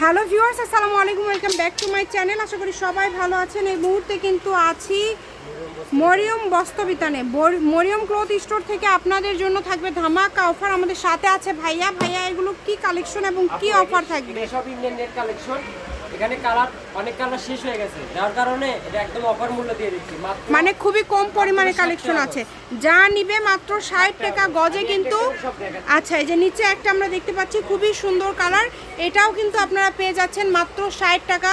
Hello viewers আসসালামু আলাইকুম welcome back to my channel. আশা করি সবাই ভালো আছেন। এই মুহূর্তে কিন্তু আছি মরিয়ম বস্তবিতানে মরিয়ম ক্লথ স্টোর থেকে আপনাদের জন্য থাকবে ধামাকা অফার। আমাদের সাথে আছে ভাইয়া। ভাইয়া এগুলো কি কালেকশন এবং কি অফার থাকবে? সব ইন্ডিয়ান নেট কালেকশন এখানে কালার অনেক কালার শেষ হয়ে গেছে। যার কারণে এটা একদম অফার মূল্য দিয়ে দিচ্ছি। মানে খুবই কম পরিমাণে কালেকশন আছে। যা নিবে মাত্র ষাট টাকা গজে কিন্তু আচ্ছা এই যে নিচে একটা আমরা দেখতে পাচ্ছি খুবই সুন্দর কালার এটাও কিন্তু আপনারা পেয়ে যাচ্ছেন মাত্র ষাট টাকা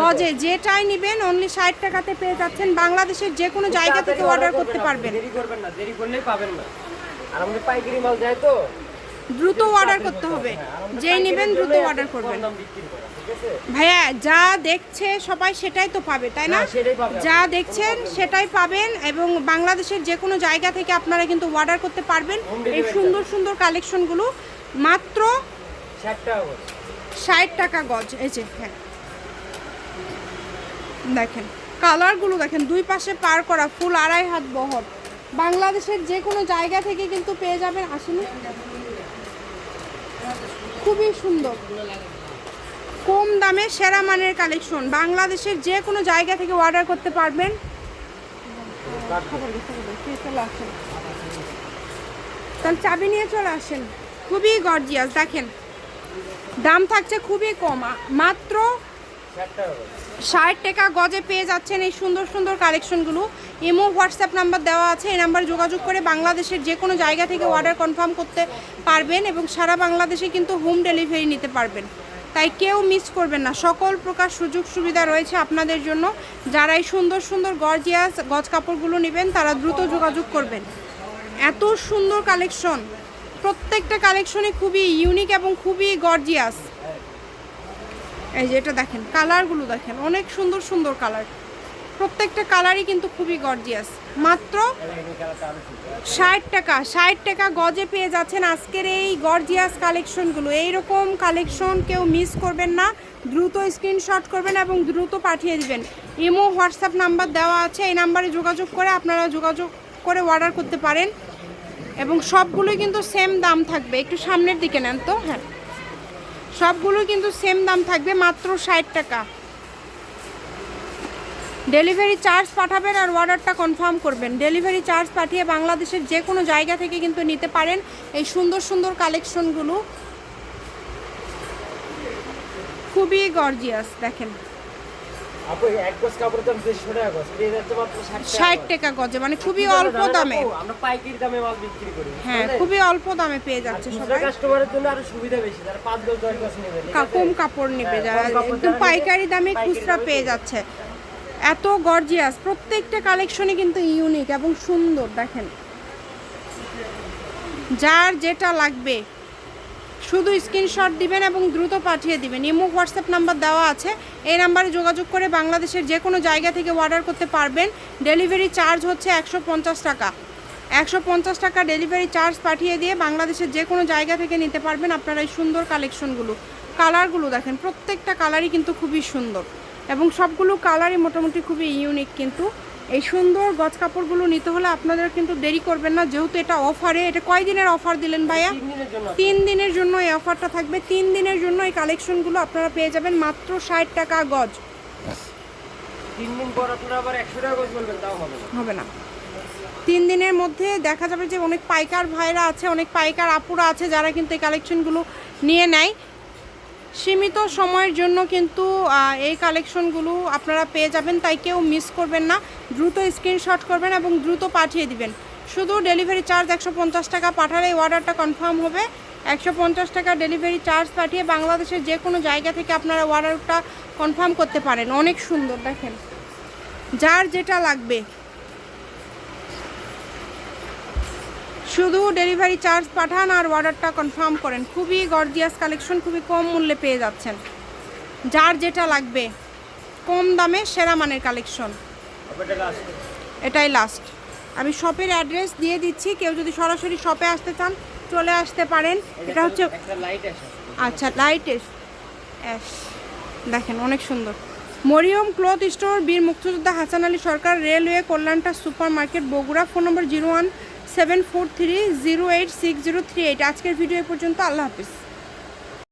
গজে। যেটাই নিবেন অনলি ষাট টাকাতে পেয়ে যাচ্ছেন। বাংলাদেশের যে কোনো জায়গা থেকে অর্ডার করতে পারবেন। দেরি করবেন না দেরি করলেই পাবেন না। আর আমাদের পাইকারি মাল যায় তো। দ্রুত অর্ডার করতে হবে। হ্যাঁ, যেই নেবেন দ্রুত অর্ডার করবেন। ভাইয়া যা দেখছে সবাই সেটাই তো পাবে তাই না। যা দেখছেন সেটাই পাবেন এবং বাংলাদেশের যে কোনো জায়গা থেকে আপনারা কিন্তু অর্ডার করতে পারবেন এই সুন্দর সুন্দর কালেকশনগুলো মাত্র 60 টাকা করে। ষাট টাকা গজ এই যে হ্যাঁ। দেখেন কালারগুলো দেখেন দুই পাশে পার করা ফুল আড়াই হাত বহর। বাংলাদেশের যে কোনো জায়গা থেকে কিন্তু পেয়ে যাবেন আসেনি। খুবই সুন্দর। কম দামে সেরা মানের কালেকশন বাংলাদেশের যে কোনো জায়গা থেকে অর্ডার করতে পারবেন। তাহলে চাবি নিয়ে চলে আসেন। খুবই গর্জিয়াস দেখেন। দাম থাকছে খুবই কম মাত্র 60 টাকা করে। ষাট টাকা গজে পেয়ে যাচ্ছেন এই সুন্দর সুন্দর কালেকশনগুলো। ইমো, হোয়াটসঅ্যাপ নাম্বার দেওয়া আছে, এই নাম্বারে যোগাযোগ করে বাংলাদেশের যে কোনো জায়গা থেকে অর্ডার কনফার্ম করতে পারবেন এবং সারা বাংলাদেশে কিন্তু হোম ডেলিভারি নিতে পারবেন। তাই কেউ মিস করবেন না। সকল প্রকার সুযোগ সুবিধা রয়েছে আপনাদের জন্য। যারা এই সুন্দর সুন্দর গর্জিয়াস গজ কাপড়গুলো নেবেন, তারা দ্রুত যোগাযোগ করবেন। এত সুন্দর কালেকশন প্রত্যেকটা কালেকশনে খুবই ইউনিক এবং খুবই গর্জিয়াস এই যে এটা দেখেন কালারগুলো দেখেন, অনেক সুন্দর সুন্দর কালার প্রত্যেকটা কালারই কিন্তু খুবই গর্জিয়াস মাত্র। ষাট টাকা ষাট টাকা গজে পেয়ে যাচ্ছেন আজকের এই গর্জিয়াস কালেকশনগুলো এইরকম কালেকশন কেউ মিস করবেন না, দ্রুত স্ক্রিনশট করবেন এবং দ্রুত পাঠিয়ে দিবেন। ইমো, হোয়াটসঅ্যাপ নাম্বার দেওয়া আছে, এই নাম্বারে যোগাযোগ করে আপনারা যোগাযোগ করে অর্ডার করতে পারেন এবং সবগুলোই কিন্তু সেম দাম থাকবে। একটু সামনের দিকে নেন তো হ্যাঁ। সবগুলোই কিন্তু সেম দাম থাকবে, মাত্র ষাট টাকা। ডেলিভারি চার্জ পাঠাবেন আর অর্ডারটা কনফার্ম করবেন। ডেলিভারি চার্জ পাঠিয়ে বাংলাদেশের যে কোনো জায়গা থেকে কিন্তু নিতে পারেন এই সুন্দর সুন্দর কালেকশনগুলো খুবই গর্জিয়াস দেখেন। আপু, এই এক গজ কাপড়ের দাম 150 টাকা গজ। পেয়ে যাচ্ছে মাত্র 60 টাকা ষাট টাকা গজে মানে খুবই অল্প দামে আমরা পাইকারি দামে মাল বিক্রি করি হ্যাঁ খুবই অল্প দামে পেয়ে যাচ্ছে খুচরা সবাই। কাস্টমারের জন্য আরও সুবিধা বেশি যারা পাঁচ গজ দশ গজ নেবে ঠিক কা- আছে? কম কাপড় নেবে হ্যাঁ, যারা একদম পাইকারি দামে খুচরা পেয়ে যাচ্ছে। এত গর্জিয়াস প্রত্যেকটা কালেকশনই কিন্তু ইউনিক এবং সুন্দর, দেখেন। যার যেটা লাগবে, শুধু স্ক্রিনশট দিবেন এবং দ্রুত পাঠিয়ে দিবেন। ইমো হোয়াটসঅ্যাপ নাম্বার দেওয়া আছে। এই নাম্বারে যোগাযোগ করে বাংলাদেশের যে কোনো জায়গা থেকে অর্ডার করতে পারবেন। ডেলিভারি চার্জ হচ্ছে একশো পঞ্চাশ টাকা। একশো পঞ্চাশ টাকা ডেলিভারি চার্জ পাঠিয়ে দিয়ে বাংলাদেশের যে কোনো জায়গা থেকে নিতে পারবেন আপনারা এই সুন্দর কালেকশনগুলো কালারগুলো দেখেন, প্রত্যেকটা কালারই কিন্তু খুবই সুন্দর। এবং সবগুলো কালারই মোটামুটি খুবই ইউনিক কিন্তু। এই সুন্দর গজ কাপড়গুলো নিতে হলে আপনাদের কিন্তু দেরি করবেন না যেহেতু এটা অফারে। এটা কয় দিনের অফার দিলেন ভাইয়া? তিন দিনের জন্য এই অফারটা থাকবে। তিন দিনের জন্য এই কালেকশনগুলো আপনারা পেয়ে যাবেন মাত্র ষাট টাকা গজ। হবে না। তিন দিনের মধ্যে দেখা যাবে যে অনেক পাইকার ভাইরা আছে অনেক পাইকার আপুরা আছে যারা কিন্তু এই কালেকশনগুলো নিয়ে নেয়। সীমিত সময়ের জন্য কিন্তু এই কালেকশনগুলো আপনারা পেয়ে যাবেন, তাই কেউ মিস করবেন না। দ্রুত স্ক্রিনশট করবেন এবং দ্রুত পাঠিয়ে দিবেন। শুধু ডেলিভারি চার্জ একশো পঞ্চাশ টাকা পাঠালে এই অর্ডারটা কনফার্ম হবে। একশো পঞ্চাশ টাকা ডেলিভারি চার্জ পাঠিয়ে বাংলাদেশের যে কোনো জায়গা থেকে আপনারা অর্ডারটা কনফার্ম করতে পারেন। অনেক সুন্দর, দেখেন। যার যেটা লাগবে শুধু ডেলিভারি চার্জ পাঠান আর অর্ডারটা কনফার্ম করেন। খুবই গর্জিয়াস কালেকশন খুবই কম মূল্যে পেয়ে যাচ্ছেন। যার যেটা লাগবে কম দামে সেরা মানের কালেকশন। এটাই লাস্ট আমি শপের অ্যাড্রেস দিয়ে দিচ্ছি কেউ যদি সরাসরি শপে আসতে চান চলে আসতে পারেন। এটা হচ্ছে লাইট আচ্ছা অ্যাশ দেখেন অনেক সুন্দর। মরিয়ম ক্লথ স্টোর বীর মুক্তিযোদ্ধা Hasan Ali Sarkar railway কল্যাণটা super market Bogura phone number zero one seven four three zero eight six zero three eight আজকের ভিডিও পর্যন্ত। আল্লাহ হাফিজ।